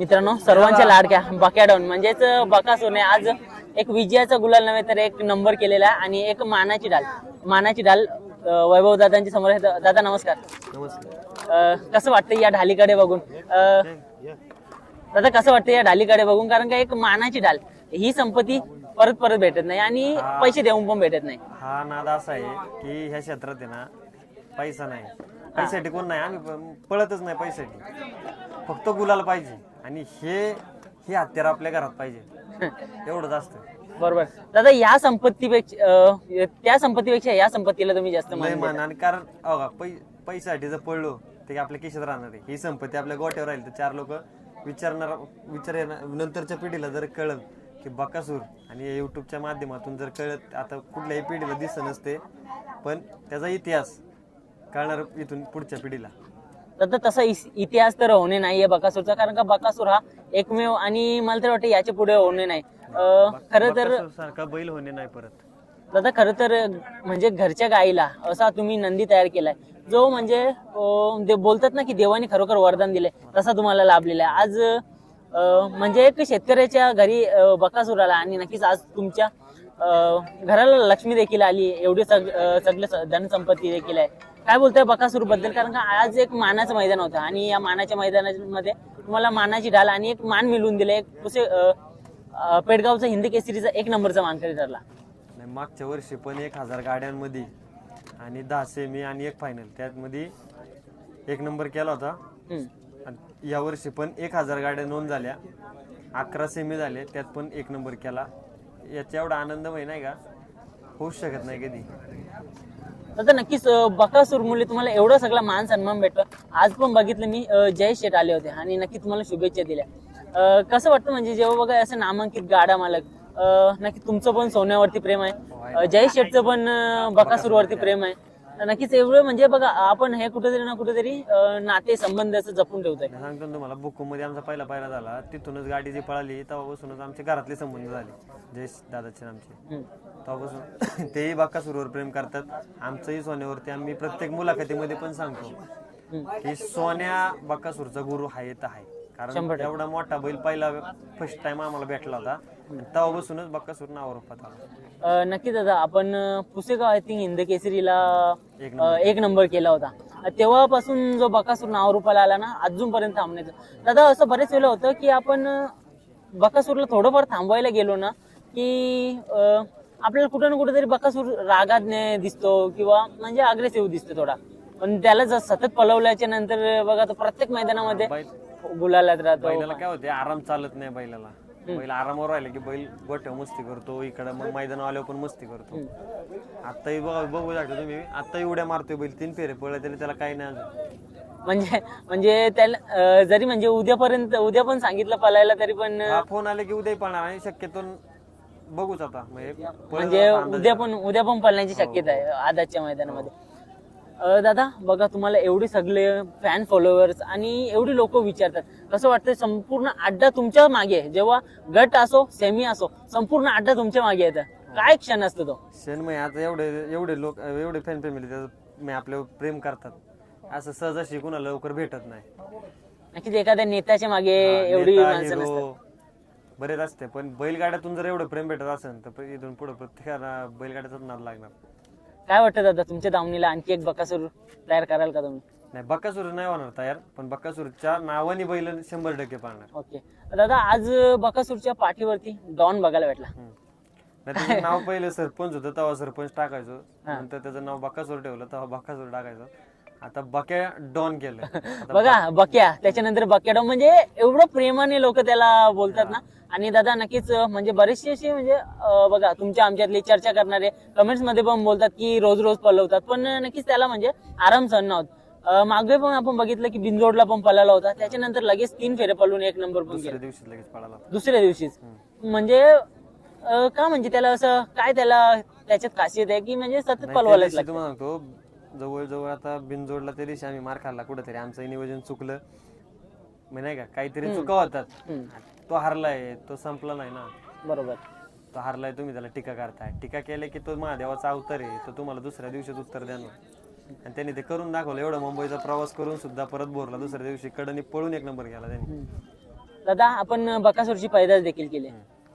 मित्रांनो सर्वांच्या लाडक्या बकॅडॉन म्हणजेच बकासूरने आज एक विजयाचा गुलाल नव्हे तर एक नंबर केलेला आहे आणि एक मानाची डाल. मानाची डाल वैभव दादांच्या समोर दादा नमस्कार. नमस्कार. अं, कसं वाटतं या ढालीकडे बघून? दादा कसं वाटतं या ढालीकडे बघून? कारण का एक मानाची डाल. ही संपत्ती परत परत भेटत नाही आणि पैसे देऊन पण भेटत नाही. हा नाद असा आहे की ह्या क्षेत्रात आहे ना पैसा नाही. पैसाठी कोण नाही आम्ही पळतच नाही पैसाठी फक्त गुलाल पाहिजे. आणि हे हे हत्यार आपल्या घरात पाहिजे. एवढंच असतं. बरोबर. दादा या संपत्तीपेक्षा अं, त्या संपत्तीपेक्षा या संपत्तीला तुम्ही जास्त लय मान मान आणि कारण अहो, पै पैशासाठी जर पडलो ते आपल्या खिशात राहणार आहे. ही संपत्ती आपल्या गोट्यावर राहील तर चार लोक विचारणार विचार येणार- नंतरच्या पिढीला जर कळलं की बकासूर आणि युट्यूबच्या माध्यमातून जर कळत आता कुठल्याही पिढीला दिसत नसते पण त्याचा इतिहास कळणार इथून पुढच्या पिढीला. दादा तसा इतिहास तर होणे नाहीये बकासूरचा कारण का बकासूर हा एकमेव आणि मला तर वाटतं याच्यापुढे होणे नाही. खरं तर सारखा बैल होणे नाही परत. दादा खरं तर म्हणजे घरच्या गाईला असा तुम्ही नंदी तयार केलाय. जो म्हणजे बोलतात ना की देवाने खरोखर वरदान दिले तसा तुम्हाला लाभलेला आहे आज म्हणजे एक शेतकऱ्याच्या घरी बकासूर आला आणि नक्कीच आज तुमच्या घराला लक्ष्मी देखील आली एवढी सग सगळे धनसंपत्ती देखील आहे. काय बोलताय? बकासूरबद्दल कारण का आज एक मानाचं मैदान होतं. आणि या मानाच्या मैदानामध्ये तुम्हाला मानाची ढाल आणि एक मान मिळवून दिले. एक कुसे पेडगावचा हिंदी केसरीचा एक नंबरचा मानकरी ठरला नाही मागच्या वर्षी पण एक हजार गाड्यांमध्ये आणि दहा सेमी आणि एक फायनल त्यामध्ये एक नंबर केला होता. आणि या वर्षी पण एक हजार गाड्या नोंद झाल्या. अकरा सेमी झाले. त्यात पण एक नंबर केला. याचा एवढा आनंदमय नाही का? होऊच शकत नाही कधी. तर नक्कीच बकासूर मुले तुम्हाला एवढा सगळं मान सन्मान भेटतो. आज पण बघितलं मी जय शेठ आले होते आणि नक्की तुम्हाला शुभेच्छा दिल्या. कसं वाटतं म्हणजे जेव्हा बघा असं नामांकित गाडा मालक नक्की तुमचं पण सोन्यावरती प्रेम आहे. जय शेटचं पण बकासूर बकासूरवरती प्रेम आहे. नक्कीच एवढं म्हणजे बघा आपण हे कुठेतरी ना कुठेतरी नाते संबंध असं जपून ठेवतोय. सांगतो ना तुम्हाला बुक्कू मध्ये आमचा पहिला पायरा झाला तिथूनच गाडी जी पळाली तेव्हापासूनच आमचे घरातले संबंध झाले. जयेश दादाचे आमचे. तेव्हापासून तेही बाकासूरवर प्रेम करतात. आमचंही सोन्यावरती आम्ही प्रत्येक मुलाखतीमध्ये पण सांगतो की सोन्या बाकासूरचा गुरु आहे तर आहे. कारण एवढा मोठा बैल पहिला फर्स्ट टाइम आम्हाला भेटला होता. तेव्हापासूनच बाकासूर नाव रूपात आला अं, नक्की दादा आपण अं, पुसेगाव आय थिंक हिंद केसरीला अं, एक नंबर केला होता. अं, तेव्हापासून जो बकासूर नाव रूपाला आला ना अजूनपर्यंत थांबण्याचं दादा असं बरेच वेळा होतं की आपण अं, बकासूरला थोडंफार थांबवायला गेलो ना की अं, आपल्याला कुठं ना कुठेतरी बकासूर रागात ने- दिसतो किंवा म्हणजे अग्रेसिव्ह दिसतो थोडा. पण त्याला जर सतत पलवल्याच्या नंतर बघा तो प्रत्येक मैदानामध्ये बैल गुलालात राहतो. बैलाला काय होते आराम चालत नाही बैलाला. बैल आरामावर राहिला की बैल गोठ्या मस्ती करतो इकडे मग मैदान आल्यावर पण मस्ती करतो. आताही बघा बघू शकता तुम्ही. आताही उड्या मारतोय बैल तीन फेरे पडले तरी त्याला काही नाही अजून. म्हणजे म्हणजे त्याला अं, जरी म्हणजे उद्यापर्यंत उद्या पण सांगितलं पलायला तरी पण हा फोन आले की उद्याही पळणार आणि शक्यतो बघूच आता. म्हणजे म्हणजे आता अंदाज उद्या पण उद्या पण पळण्याची शक्यता आहे आदाच्या मैदानामध्ये. दादा बघा तुम्हाला एवढे सगळे फॅन फॉलोअर्स आणि एवढी लोक विचारतात. कसं वाटतं संपूर्ण अड्डा तुमच्या मागे आहे. जेव्हा गट असो सेमी असो संपूर्ण अड्डा तुमच्या मागे येतं काय क्षण असतो तो? क्षणमय आता एवढे एवढे लोक एवढे फॅन फॅमिली मी आपल्यावर प्रेम करतात. असं सहजाशी कुणाला लवकर भेटत नाही. नक्कीच एखाद्या नेत्याच्या मागे एवढी नेता, माणसं hero नसतात. बरेच असते पण बैलगाड्यातून जर एवढं प्रेम भेटत असेल तर इथून पुढे प्रत्येकाला बैलगाड्याचाच नाद लागणार. काय वाटतं दादा तुमच्या दावणीला आणखी एक बकासूर तयार कराल का तुम्ही? नाही बक्कासूर नाही होणार तयार पण बक्कासूरच्या नावाने बैल शंभर टक्के पाळणार. ओके. दादा आज बकासूरच्या पाठीवरती डॉन बघायला भेटला. नाही त्याचं नाव पहिलं सरपंच होतं तेव्हा सरपंच टाकायचो. नंतर त्याचं नाव बक्कासूर ठेवलं तेव्हा बक्कासूर टाकायचो. आता बक्या डॉन केलं. बघा बक्या. त्याच्यानंतर बक्या डॉन. म्हणजे एवढं प्रेमाने लोक त्याला बोलतात ना. आणि दादा नक्कीच म्हणजे बरेचसे असे म्हणजे बघा तुमच्या आमच्यातली चर्चा करणारे कमेंट्समध्ये पण बोलतात की रोज रोज पलवतात. पण नक्कीच त्याला म्हणजे आराम सहन नव्हत मागे पण आपण बघितलं की बिनजोडला पण पळाला होता. त्याच्यानंतर लगेच तीन फेरे पळून एक नंबर पण दुसऱ्या दिवशी लगेच पळाला दुसऱ्या दिवशीच. म्हणजे का म्हणजे त्याला असं काय त्याला त्याच्यात खासियत आहे की म्हणजे सतत लागतं? सांगतो जवळजवळ आता बिनजोडला त्या दिवशी आम्ही मार खाल्ला कुठेतरी. आमचं नियोजन चुकलं. म्हणजे नाही का काहीतरी चुका होतात. तो हारलाय तो संपला नाही ना. बरोबर. तो हारलाय तुम्ही त्याला टीका करताय. टीका केले की तो महादेवाचा अवतार आहे तो तुम्हाला दुसऱ्या दिवशीच उत्तर देणार. आणि त्यांनी ते करून दाखवलं. एवढं मुंबईचा प्रवास करून सुद्धा परत बोरला. दुसऱ्या दिवशी कडनी पळून एक नंबर गेला त्यांनी. दादा आपण बकासूरची पैदास देखील केली.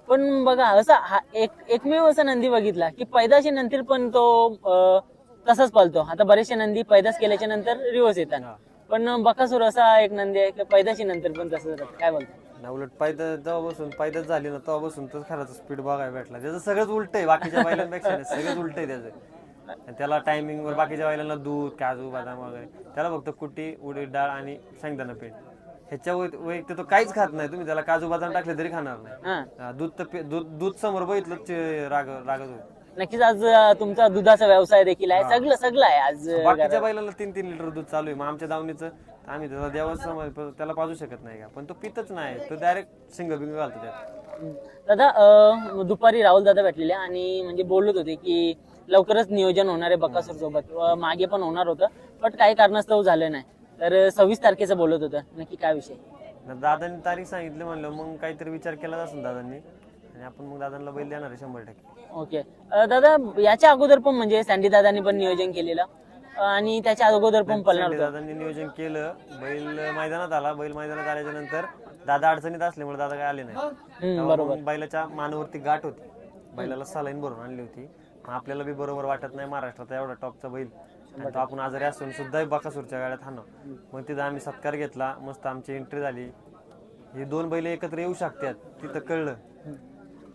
पण बघा असा हा एक एकमेव असा नंदी बघितला की पैदाशी नंतर पण तो अं, तसाच पळतो आता बरेचसे नंदी पैदास केल्याच्यानंतर रिवर्स येतात. पण बकासूर असा एक नंदी आहे की पैदाशी नंतर पण तसंच राहतं काय बोलतो? ना उलट पायदा जेव्हापासून पायदाच झाली ना तेव्हापासून तर खराच स्पीड बघायला भेटला. त्याचं सगळंच उलट आहे बाकीच्या बैलांपेक्षा नाही, सगळंच उलट आहे त्याचं. आणि त्याला टायमिंग वर बाकीच्या बैलांना दूध काजू बदाम वगैरे त्याला फक्त कुट्टी उडीद डाळ आणि शेंगदाणा पीठ. ह्याच्या वै- वैयक्तिक तो काहीच खात नाही तुम्ही. त्याला काजू बदाम टाकले तरी खाणार नाही. हा. हा, दूध तर पे- दूध दूध समोर बघितलं राग रागत होत नक्कीच आज तुमचा दुधाचा व्यवसाय देखील आहे. सगळं सगळं आहे आज बाकीच्या बैलांना तीन तीन लिटर दूध चालू आहे. मग आमच्या दावणीचं आम्ही त्याला देवाच त्याला पाजू शकत नाही का? पण तो पितच नाही. तो डायरेक्ट सिंग बिंग घालतो त्यात दादा दुपारी राहुल दादा भेटलेले आणि म्हणजे बोलत होते की लवकरच नियोजन होणार आहे बकासूर सोबत. मागे पण होणार होतं पण काही कारणास्तव झालं नाही. तर सव्वीस तारखेचं बोलत होतं. नक्की काय विषय? दादांनी तारीख सांगितली म्हणलं मग काहीतरी विचार केला असेल दादांनी. आणि आपण मग दादांना बैल देणार आहे शंभर टक्के. ओके. अं, दादा याच्या अगोदर पण म्हणजे सँडी दादांनी पण नियोजन केलेलं. अं, आणि त्याच्या अगोदर पण पळणार होतं. दादांनी नियोजन केलं. बैल मैदानात आला. बैल मैदानात आल्याच्यानंतर दादा अडचणीत असल्यामुळे दादा काय आले नाही. तेव्हा मग बैलाच्या मानावरती गाठ होती. बैलाला सलाईन भरून आणली होती. मग आपल्याला बी बरोबर वाटत नाही महाराष्ट्रात एवढा टॉपचा बैल. आणि तो आपण आजारी असून सुद्धा बकासूरच्या गाड्यात हाणं मग तिथं आम्ही सत्कार घेतला. मस्त आमची एंट्री झाली. ही दोन बैल एकत्र येऊ शकतात तिथं कळलं.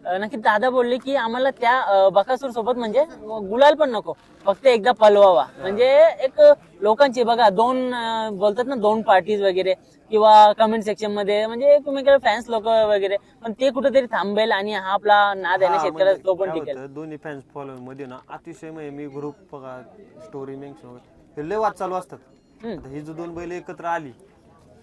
नक्की दादा बोलले की आम्हाला त्या बकासूर सोबत म्हणजे गुलाल पण नको. फक्त एकदा पलवावा. म्हणजे एक लोकांची बघा दोन बोलतात ना दोन पार्टीज वगैरे किंवा कमेंट सेक्शनमध्ये म्हणजे एकमेकाला फॅन्स लोक वगैरे. पण ते कुठेतरी थांबेल आणि हा आपला नाद आहे ना म्हणजे तो पण टिकेल. दोन्ही फॅन्स फॉलोअरमध्ये ना अतिशय म्हणजे मी ग्रुप बघा स्टोरी मेन्शन वगैरे लय वाद चालू असतात. आता ही जो दोन बैल एकत्र आली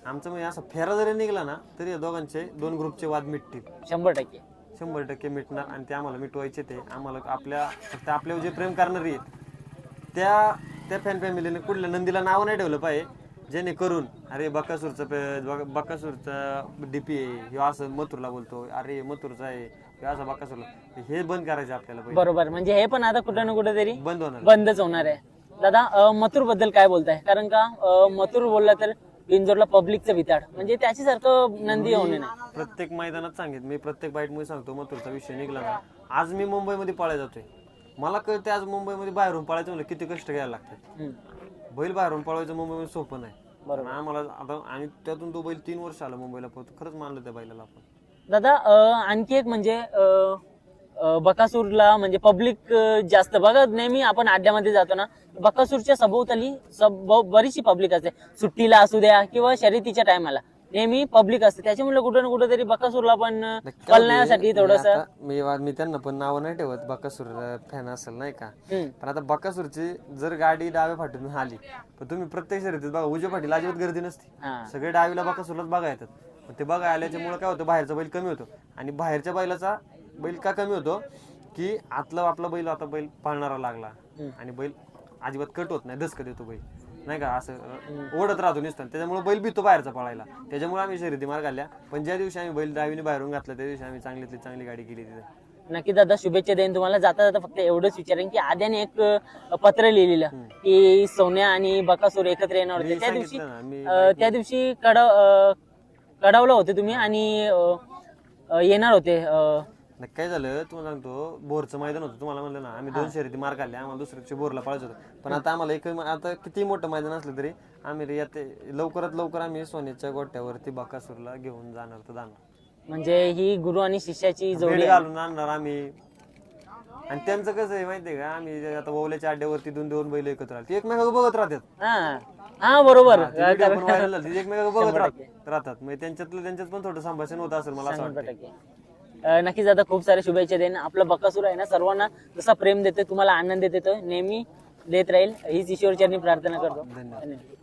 आमचं म्हणजे असं फेरा जरी निघला ना तरी या दोघांचे दोन ग्रुपचे वाद मिटतील. शंभर टक्के. शंभर टक्के मिटणार आणि ते आम्हाला मिटवायचे ते. आम्हाला आपल्या फक्त आपल्यावर जे प्रेम करणारी आहेत त्या त्या फॅन फॅमिलीने कुठल्या नंदीला नाव नाही ठेवलं पाहिजे. जेणेकरून अरे बकासूरचं पे- बक- बकासूरचा डीपी आहे ह्यो असं मथुरला बोलतो अरे मथुरचा आहे असं बकासूरला. हे बंद करायचं आपल्याला बरोबर म्हणजे हे पण आता कुठं ना कुठेतरी बंद होणार. बंदच होणार आहे. दादा मथुरबद्दल काय बोलताय? कारण का मथुर बोलला तर बिंजोरला पब्लिकचं भिताड म्हणजे त्याच्यासारखं नंदी होणे नाही. प्रत्येक मैदानात सांगित. मी प्रत्येक बाईटमध्ये सांगतो मथुरचा विषय निघला ना. आज मी मुंबईमध्ये पळायला जातोय. मला कळते आज मुंबईमध्ये बाहेरून पळायचं म्हणलं किती कष्ट घ्यायला लागतात. हम्म. बैल बाहेरून पळवायचं मुंबईमध्ये सोपं नाही. बरोबर. आणि आम्हाला आता आणि त्यातून तो बैल तीन वर्ष आला मुंबईला खरंच मानलं त्या बैलाला आपण. दादा अं, आणखी एक म्हणजे अं, बकासूरला म्हणजे पब्लिक जास्त. बघा नेहमी आपण अड्ड्यामध्ये जातो ना बकासूरच्या सभोवताली सब- बरीचशी पब्लिक असते. सुट्टीला असू द्या किंवा शर्यतीच्या टायमाला नेहमी पब्लिक असते. त्याच्यामुळे कुठं ना कुठेतरी बकासूरला पण अं, पळण्यासाठी थोडस मी मी त्यांना पण नावं नाही ठेवत. बकासूर फॅन असेल नाही का? पण आता बकासूरची जर गाडी डाव्या फाटीतून आली पण तुम्ही प्रत्येक शर्यतीत बघा उजव्या फाटीला अजिबात गर्दी नसते. सगळे डावीला बकासूरलाच बघा येतात ते बघा आल्याच्यामुळे काय होतं? बाहेरचा बैल कमी होतो. आणि बाहेरच्या बैलाचा बैल का कमी होतो की आतला आपला बैल आता बैल पाळणारा लागला. आणि बैल अजिबात कट होत नाही दसकत येतो बैल. नाही का? असं ओढत राहतो नुसतं. त्याच्यामुळे बैल भीतो बाहेरचा पळायला. त्याच्यामुळे आम्ही शर्यती मार घालल्या पण ज्या दिवशी आम्ही बैल डावीने बाहेरून घातला त्या दिवशी आम्ही चांगलीतली चांगली गाडी केली तिथे. नक्की दादा शुभेच्छा देईन तुम्हाला. जाता जाता फक्त एवढंच विचारेन की आद्याने एक पत्र लिहिलेलं की सोन्या आणि बकासूर एकत्र येणार होते. त्या दिवशी त्या दिवशी कडाव कडावला होते तुम्ही आणि येणार होते नाही, काय झालं? तुम्हाला सांगतो बोरचं मैदान होतं तुम्हाला म्हणलं ना आम्ही दोन शर्यती मार काढल्या आम्हाला दुसऱ्या दिवशी बोरला पळायचं होतं. पण आता आम्हाला एक आता किती मोठं मैदान असलं तरी आम्ही रे लवकरात लवकर आम्ही सोन्याच्या गोट्यावरती बकासूरला घेऊन जाणार तर जाणार. म्हणजे ही गुरु आणि शिष्याची जोडी भेट घालून आणणार आम्ही. आणि त्यांचं कसं आहे माहितीये का आम्ही जे आता ओवल्याच्या अड्ड्यावरती दोन दोन बैल एकत्र आले. ते एकमेकाला बघत राहतात. हा. हा बरोबर. पण झाले, ते एकमेकाला बघत राहत- राहतात. म्हणजे त्यांच्यातलं त्यांच्यात पण थोडं संभाषण होत असेल मला असं वाटतं टक्के. नक्कीच दादा खूप साऱ्या शुभेच्छा देईन. आपला बकासूर आहे ना सर्वांना जसा प्रेम देतोय तुम्हाला आनंद देतोय नेहमी देत राहील. हीच ईश्वरचरणी प्रार्थना करतो. धन्यवाद.